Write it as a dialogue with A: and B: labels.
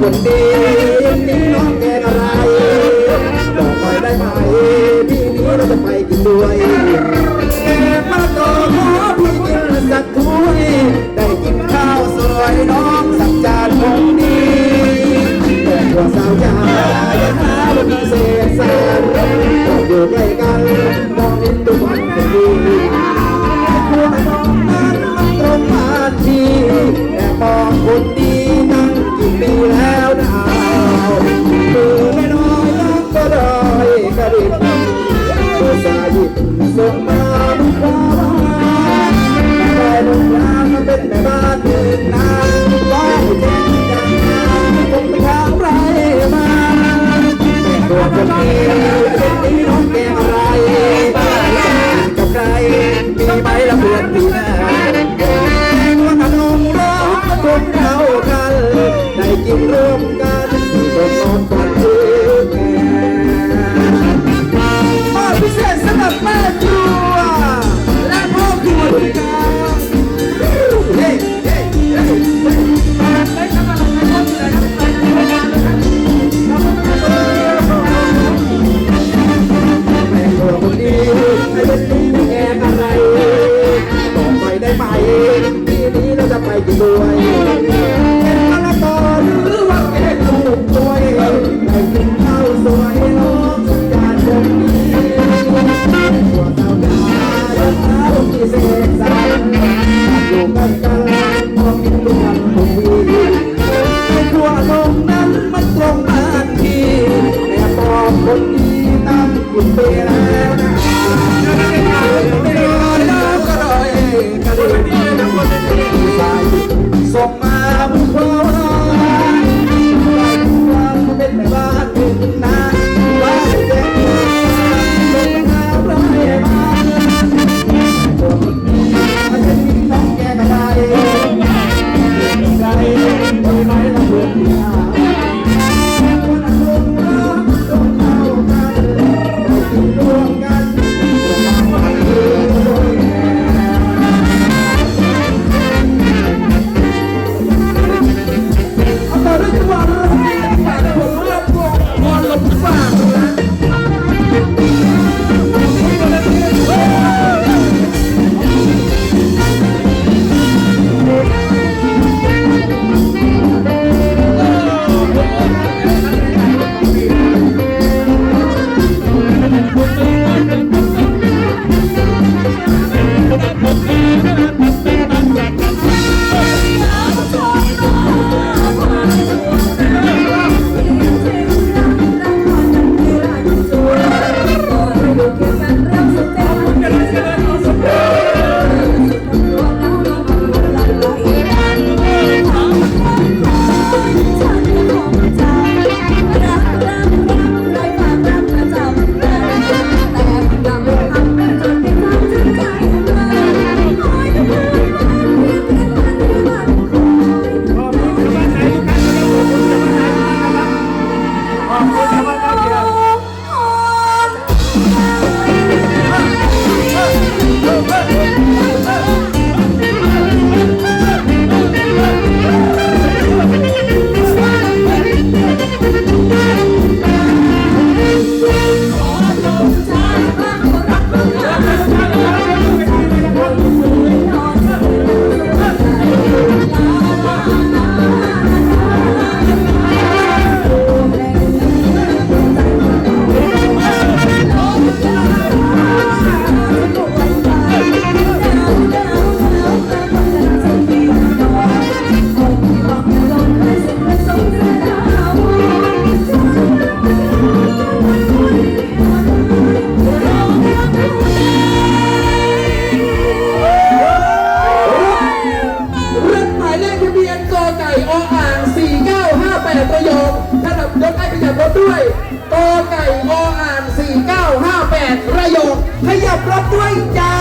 A: คนดีพี่น้องแกงอะไรบอกไปได้ไหมพี่นี้เราจะไปกินด้วยแกมาต่อขอพี่กินสักถ้วยได้กินข้าวสวยน้องสักจานคงดีแต่ตัวสาวจ้า Thank. ทะเบียนกอไก่ออ่าง 4958ระยองท่านยกให้ขยับรถด้วยกอไก่ออ่าง 4958ระยองขยับรถด้วยจ้า